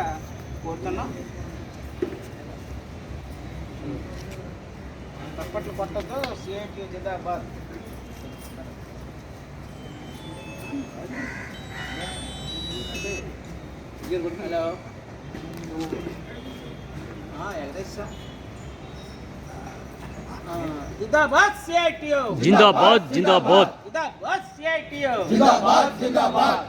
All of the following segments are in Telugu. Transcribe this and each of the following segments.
వినయంగా కోరుతున్నాం తప్పట్లు కొట్టద్దు సిఐటి జిందాబాద్. హలో. ఎగదేశా జిందాబాద్ సిఐటియు జిందాబాద్ జిందాబాద్. జిందాబాద్ సిఐటియు జిందాబాద్.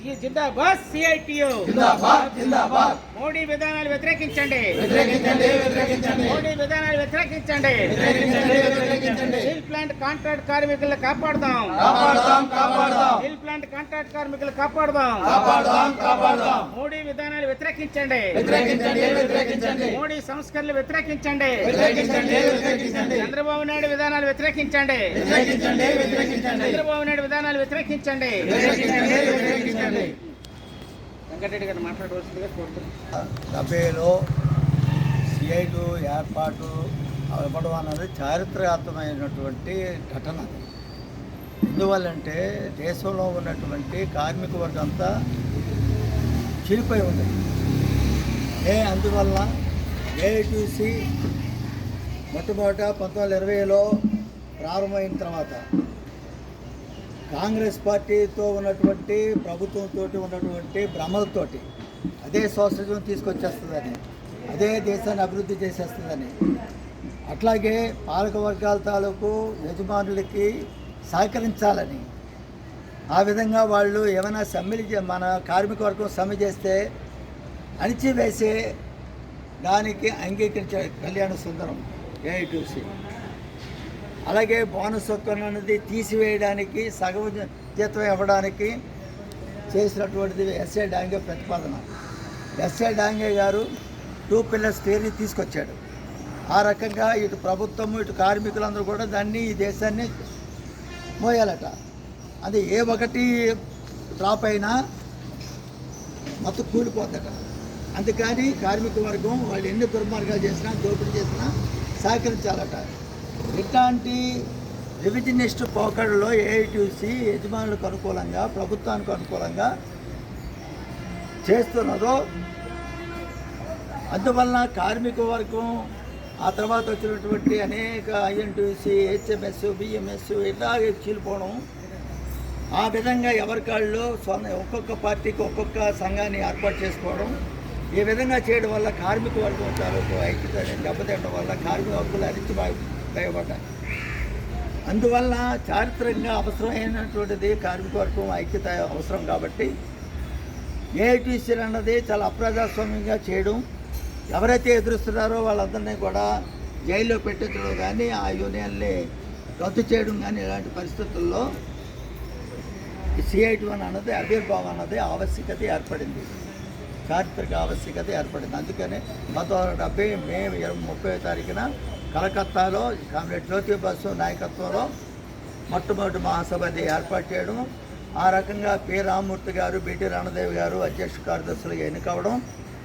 జిందాబాద్ సిఐటియు జిందాబాద్ జిందాబాద్. మోడీ విధానాలు వ్యతిరేకించండి. వ్యతిరేకించండి వ్యతిరేకించండి. మోడీ విధానాలు వ్యతిరేకించండి. వ్యతిరేకించండి వ్యతిరేకించండి. ప్లాంట్ కాంట్రాక్ట్ కార్మికులను కాపాడుదాం. కాపాడదాం కాపాడదాం. స్టీల్ ప్లాంట్ కాంట్రాక్ట్ కార్మికులు కాపాడుదాం. కాపాడదాం కాపాడదాం. మోడీ విధానాలు వ్యతిరేకించండి. వ్యతిరేకించండి వ్యతిరేకించండి. మోడీ సంస్కరణలు వ్యతిరేకించండి. వ్యతిరేకించండి వ్యతిరేకించండి. చంద్రబాబు నాయుడు విధానాలు వ్యతిరేకించండి. వ్యతిరేకించండి వ్యతిరేకించండి. చంద్రబాబు నాయుడు విధానాలు వ్యతిరేకించండి. వ్యతిరేకించండి వ్యతిరేకించండి. వెంకటరెడ్డి గారు మాట్లాడవలసిందిగా కోరుతున్నాను సిఐటు ఏర్పాటు అవ్వడం అన్నది చారిత్రాత్మకమైనటువంటి ఘటన. ఎందువల్లంటే దేశంలో ఉన్నటువంటి కార్మిక వర్గం అంతా చిరిపోయి ఉంది ఏ అందువల్ల ఏఐటీసీ మొట్టమొదట పంతొమ్మిది వందల ఇరవైలో ప్రారంభమైన తర్వాత కాంగ్రెస్ పార్టీతో ఉన్నటువంటి ప్రభుత్వంతో ఉన్నటువంటి భ్రమలతోటి అదే సోషలిజం తీసుకొచ్చేస్తుందని అదే దేశాన్ని అభివృద్ధి చేసేస్తుందని. అట్లాగే పాలక వర్గాల తాలూకు యజమానులకి సహకరించాలని. ఆ విధంగా వాళ్ళు ఏమైనా సమ్మెలు మన కార్మిక వర్గం సమ్మె చేస్తే అణిచివేసే దానికి అంగీకరించారు కళ్యాణ సుందరం ఏఐటీసీ అలాగే బోనస్ ఒక్కను అనేది తీసివేయడానికి సగం జ- జీతం ఇవ్వడానికి చేసినటువంటిది ఎస్ఏ డాంగే ప్రతిపాదన. ఎస్ఏ డాంగే గారు టూ పిల్లర్స్ థియరీ తీసుకొచ్చాడు. ఆ రకంగా ఇటు ప్రభుత్వము ఇటు కార్మికులందరూ కూడా దాన్ని ఈ దేశాన్ని మోయాలట. అది ఏ ఒకటి డ్రాప్ అయినా మొత్తం కూలిపోద్దట. అందుకని కార్మిక వర్గం వాళ్ళు ఎన్ని దుర్మార్గాలు చేసినా దోపిడీ చేసినా సహకరించాలట. ఇట్లాంటి రివిజనిస్ట్ పోకడలో ఏఐటీసీ యజమానులకు అనుకూలంగా ప్రభుత్వానికి అనుకూలంగా చేస్తున్నదో అందువలన కార్మిక వర్గం ఆ తర్వాత వచ్చినటువంటి అనేక ఐఎన్టీసీ హెచ్ఎంఎస్ బిఎంఎస్ ఇలాగే చీలిపోవడం. ఆ విధంగా ఎవరికాళ్ళు సొంత ఒక్కొక్క పార్టీకి ఒక్కొక్క సంఘాన్ని ఏర్పాటు చేసుకోవడం. ఈ విధంగా చేయడం వల్ల కార్మిక వర్గం తాలూకు ఐక్యత దెబ్బతిండడం వల్ల కార్మిక హక్కులు అరించి భయపడ్డాయి అందువల్ల చారిత్రకంగా అవసరమైనటువంటిది కార్మిక వర్గం ఐక్యత అవసరం కాబట్టి ఏఐటీసీ అన్నది చాలా అప్రజాస్వామ్యంగా చేయడం. ఎవరైతే ఎదురుస్తున్నారో వాళ్ళందరినీ కూడా జైల్లో పెట్టించడం కానీ ఆ యూనియన్ని రద్దు చేయడం కానీ ఇలాంటి పరిస్థితుల్లో సిఐటి వన్ అన్నది ఆవిర్భావం అన్నది ఆవశ్యకత ఏర్పడింది. చారిత్రక ఆవశ్యకత ఏర్పడింది. అందుకనే పంతొమ్మిది వందల డెబ్బై మే ఇరవై ముప్పై తారీఖున కలకత్తాలో కామ్రేడ్ జ్యోతి బస్సు నాయకత్వంలో మొట్టమొదటి మహాసభని ఏర్పాటు చేయడం ఆ రకంగా పి. రామ్మూర్తి గారు బిటి రణదేవి గారు అధ్యక్ష కార్యదర్శులుగా ఎన్నికవడం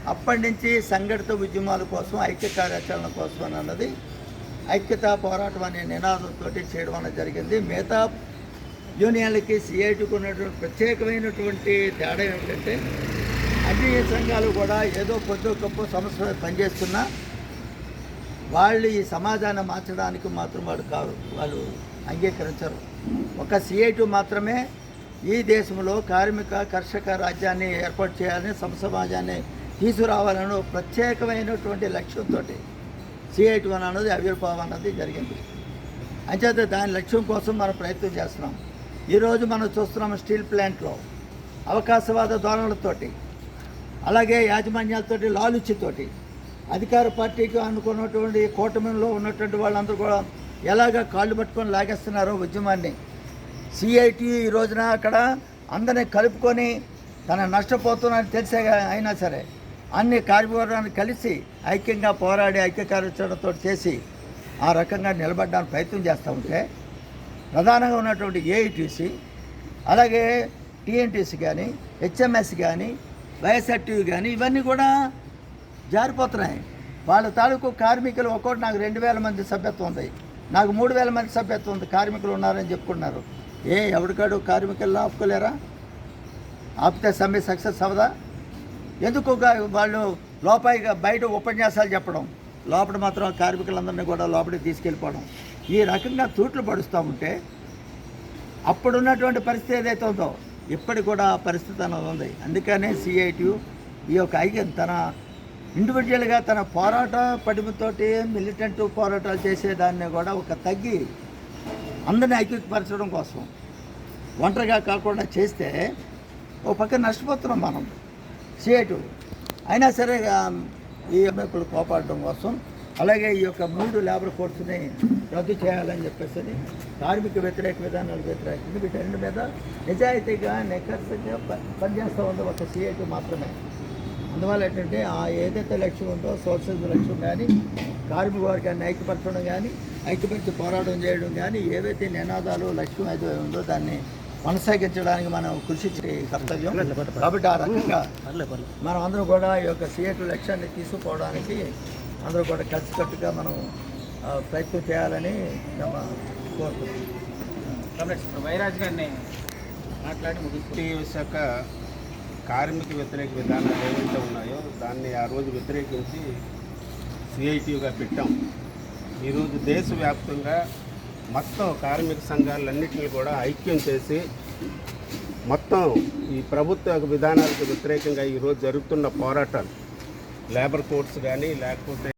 అప్పటి నుంచి సంఘటిత ఉద్యమాల కోసం ఐక్య కార్యాచరణ కోసం అని అన్నది ఐక్యతా పోరాటం అనే నినాదంతో చేయడం అనేది జరిగింది. మిగతా యూనియన్లకి సిఐటికి ఉన్నటువంటి ప్రత్యేకమైనటువంటి తేడా ఏమిటంటే అన్ని సంఘాలు కూడా ఏదో కొద్ది గొప్ప సమస్య పనిచేస్తున్నా వాళ్ళు ఈ సమాజాన్ని మార్చడానికి మాత్రం వాళ్ళు కారు వాళ్ళు అంగీకరించరు. ఒక సిఐటి మాత్రమే ఈ దేశంలో కార్మిక కర్షక రాజ్యాన్ని ఏర్పాటు చేయాలని సమసమాజాన్ని తీసుకురావాలని ప్రత్యేకమైనటువంటి లక్ష్యంతో సిఐటి వన్ అన్నది ఆవిర్భావం అన్నది జరిగింది. అంచేత దాని లక్ష్యం కోసం మనం ప్రయత్నం చేస్తున్నాం. ఈరోజు మనం చూస్తున్నాం స్టీల్ ప్లాంట్లో అవకాశవాద ధోరణులతోటి అలాగే యాజమాన్యాలతోటి లాలుచితోటి అధికార పార్టీకి అనుకున్నటువంటి కూటమిలో ఉన్నటువంటి వాళ్ళందరూ కూడా ఎలాగ కాళ్ళు పట్టుకొని లాగేస్తున్నారో ఉద్యమాన్ని సిఐటి ఈ రోజున అక్కడ అందరినీ కలుపుకొని తన నష్టపోతున్నారని తెలిసే అయినా సరే అన్ని కార్యవర్గాన్ని కలిసి ఐక్యంగా పోరాడి ఐక్య కార్యాచరణతో చేసి ఆ రకంగా నిలబడడానికి ప్రయత్నం చేస్తూ ఉంటే ప్రధానంగా ఉన్నటువంటి ఏఐటీసీ అలాగే టీఎన్టీసీ కానీ హెచ్ఎంఎస్ కానీ వైఎస్ఆర్టీవీ కానీ ఇవన్నీ కూడా జారిపోతున్నాయి. వాళ్ళ తాలూకు కార్మికులు ఒక్కోటి నాకు రెండు వేల మంది సభ్యత్వం ఉంది. నాకు మూడు వేల మంది సభ్యత్వం ఉంది. కార్మికులు ఉన్నారని చెప్పుకున్నారు ఏ ఎవరికాడు కార్మికులను ఆపుకోలేరా? ఆపితే సమ్మె సక్సెస్ అవ్వదా? ఎందుకు వాళ్ళు లోపాయిగా బయట ఉపన్యాసాలు చెప్పడం? లోపల మాత్రం కార్మికులందరినీ కూడా లోపలికి తీసుకెళ్ళిపోవడం. ఈ రకంగా తూట్లు పడుస్తూ ఉంటే అప్పుడు ఉన్నటువంటి పరిస్థితి ఏదైతే ఉందో ఇప్పటికి కూడా ఆ పరిస్థితి అనేది ఉంది. అందుకనే సిఐటియు ఈ యొక్క ఐక్యం తన ఇండివిజువల్గా తన పోరాట పటిమతోటి మిలిటెంట్ పోరాటాలు చేసేదాన్ని కూడా ఒక తగ్గి అందరినీ ఐక్యపరచడం కోసం ఒంటరిగా కాకుండా చేస్తే ఓ పక్క నష్టపోతున్నాం మనం. సిఐటు అయినా సరే ఈ ఎమ్మెకులు కోపాడడం కోసం అలాగే ఈ యొక్క మూడు లేబర్ కోర్సుని రద్దు చేయాలని చెప్పేసి అని కార్మిక వ్యతిరేక విధానాలు వ్యతిరేకంగా వీటన్నిటి మీద నిజాయితీగా నిఖర్సగా ప- పనిచేస్తూ ఉంది ఒక సిఐటి మాత్రమే. అందువల్ల ఏంటంటే ఆ ఏదైతే లక్ష్యం ఉందో సోషలిజం లక్ష్యం కానీ కార్మిక వర్గాన్ని ఐక్యపరచడం కానీ ఐక్యపరిచి పోరాటం చేయడం కానీ ఏవైతే నినాదాలు లక్ష్యం అయితే ఉందో దాన్ని కొనసాగించడానికి మనం కృషి చే కర్తవ్యం. కాబట్టి ఆ రకంగా మనం అందరం కూడా ఈ యొక్క సీఎట్ లక్ష్యాన్ని తీసుకుపోవడానికి అందరూ కూడా కలిసికట్టుగా మనం ప్రయత్నం చేయాలని మేము కోరుతున్నాం వైరాజ్ గారిని మాట్లాడి ముగిస్తే టీ శాఖ కార్మిక వ్యతిరేక విధానాలు ఏవైతే ఉన్నాయో దాన్ని ఆ రోజు వ్యతిరేకించి సిఐటిగా పెట్టాం. ఈరోజు దేశవ్యాప్తంగా మొత్తం కార్మిక సంఘాలన్నింటినీ కూడా ఐక్యం చేసి మొత్తం ఈ ప్రభుత్వ విధానాలకు వ్యతిరేకంగా ఈరోజు జరుగుతున్న పోరాటాలు. లేబర్ కోర్ట్స్ కానీ లేకపోతే